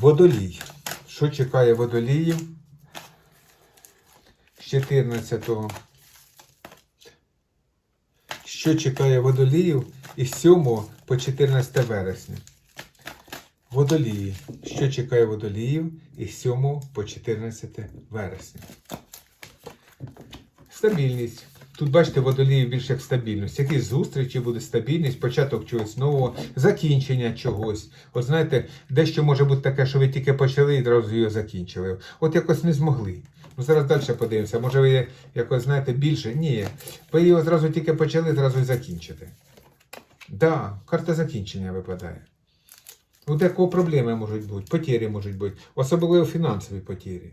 Водолій. Що чекає водоліїв з 14 Що чекає водоліїв із 7 по 14 вересня? Водолії. Що чекає водоліїв із 7 по 14 вересня? Стабільність. Тут бачите, водолії більше як стабільність. Якісь зустрічі буде стабільність, початок чогось нового, закінчення чогось. От знаєте, дещо може бути таке, що ви тільки почали і одразу його закінчили. От якось не змогли. Ну зараз далі подивимося. Може ви якось знаєте більше? Ні. Ви його зразу тільки почали, зразу і закінчите. Да, карта закінчення випадає. У декого проблеми можуть бути, потері можуть бути, особливо фінансові потері.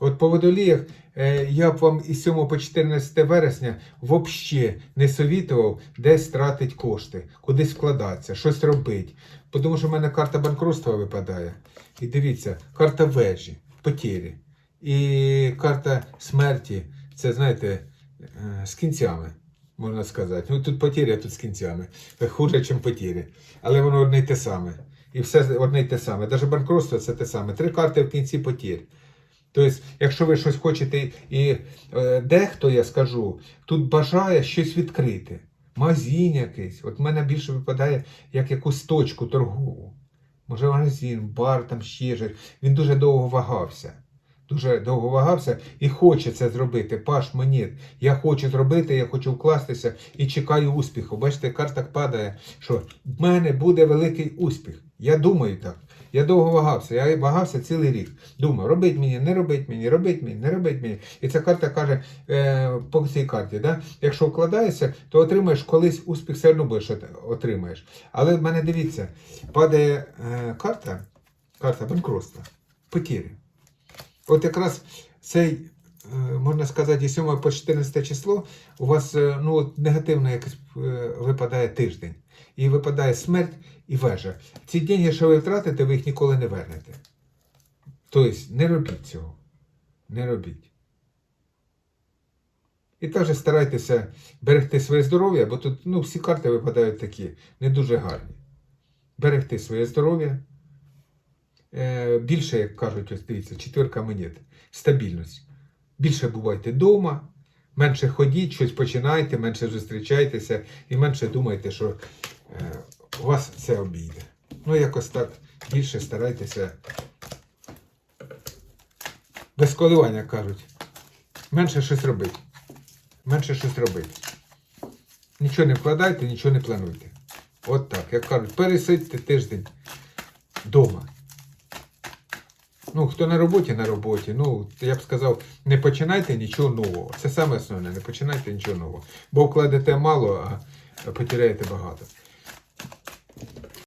От по водоліях е, я б вам із 7 по 14 вересня взагалі не совітував десь тратити кошти, кудись вкладатися, щось робити. Тому що в мене карта банкрутства випадає. І дивіться, карта вежі, потері. І карта смерті, це знаєте, е, з кінцями, можна сказати. Ну тут потері, а тут з кінцями. Хуже, ніж потері. Але воно одне й те саме. І все одне й те саме. Навіть банкрутство це те саме. Три карти в кінці потір. Тобто, якщо ви щось хочете, і е, дехто, я скажу, тут бажає щось відкрити. Магазин якийсь. От в мене більше випадає як якусь точку торгову. Може, магазин, бар, там ще щось. Він дуже довго вагався. Дуже довго вагався і хоче це зробити. Паш монет. Я хочу зробити, я хочу вкластися і чекаю успіху. Бачите, карта падає, що в мене буде великий успіх. Я думаю так. Я довго вагався. Я вагався цілий рік. Думаю, робить мені, не робить мені, робить мені, не робить мені. І ця карта каже е, по цій карті, да? якщо вкладаєшся, то отримаєш колись успіх, все одно будеш от- отримаєш. Але в мене дивіться, падає е, карта, карта банкротства, потірі. От якраз цей, е, можна сказати, 7 по 14 число у вас е, ну, негативно е, випадає тиждень. І випадає смерть і вежа. Ці деньги, що ви втратите, ви їх ніколи не вернете. Тобто не робіть цього. Не робіть. І також старайтеся берегти своє здоров'я, бо тут ну, всі карти випадають такі, не дуже гарні. Берегти своє здоров'я. Е, більше, як кажуть, ось дивіться, четвірка монет. Стабільність. Більше бувайте вдома, менше ходіть, щось починайте, менше зустрічайтеся і менше думайте, що е, у вас це обійде. Ну, якось так більше старайтеся. Без коливання кажуть. Менше щось робити. Менше щось робити. Нічого не вкладайте, нічого не плануйте. От так. Як кажуть, пересидьте тиждень вдома. Ну, хто на роботі, на роботі. Ну, я б сказав, не починайте нічого нового. Це саме основне, не починайте нічого нового. Бо вкладете мало, а потеряєте багато.